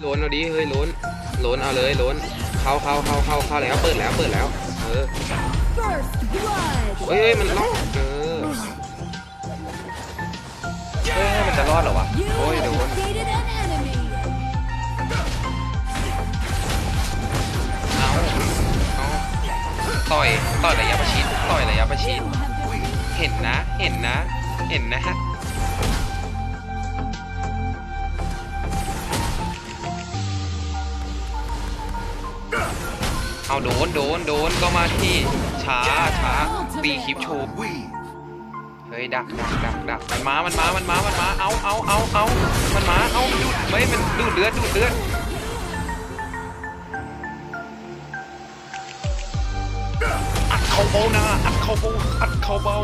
โลนเอาดิเฮ้ยโลนโลนเอาเลยโลนเข้าเข้าเข้าเข้าเข้าแล้วเปิดแล้วเปิดแล้ว เออ First blood. เฮ้ยเฮ้ยมันล็อกเออเฮ้ยมันจะรอดเหรอวะ You โอ้ย have โดน defeated an enemy. เอาเอาต่อยต่อยระยะประชิดต่อยระยะประชิด You have defeated เห็นนะเห็นนะ เห็นนะฮะ เอาโดนโดนโดนก็มาที่ช้าช้าตีคลิปโชว์เฮ้ยดักดักดักดักมันมา มันมา มันมา มันมา เอาเอาเอาเอามันมา เอาดูดเฮ้ยมันดูดเลือดดูดเลือดอัดเข้าเบ้านะอัดเข้าเบ้าอัดเข้าเบ้า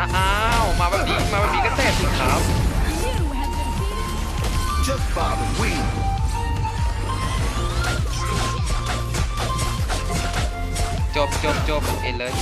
อ้าวมาแบบนี้มาแบบนี้ก็แสบสิครับ chop chop chop alert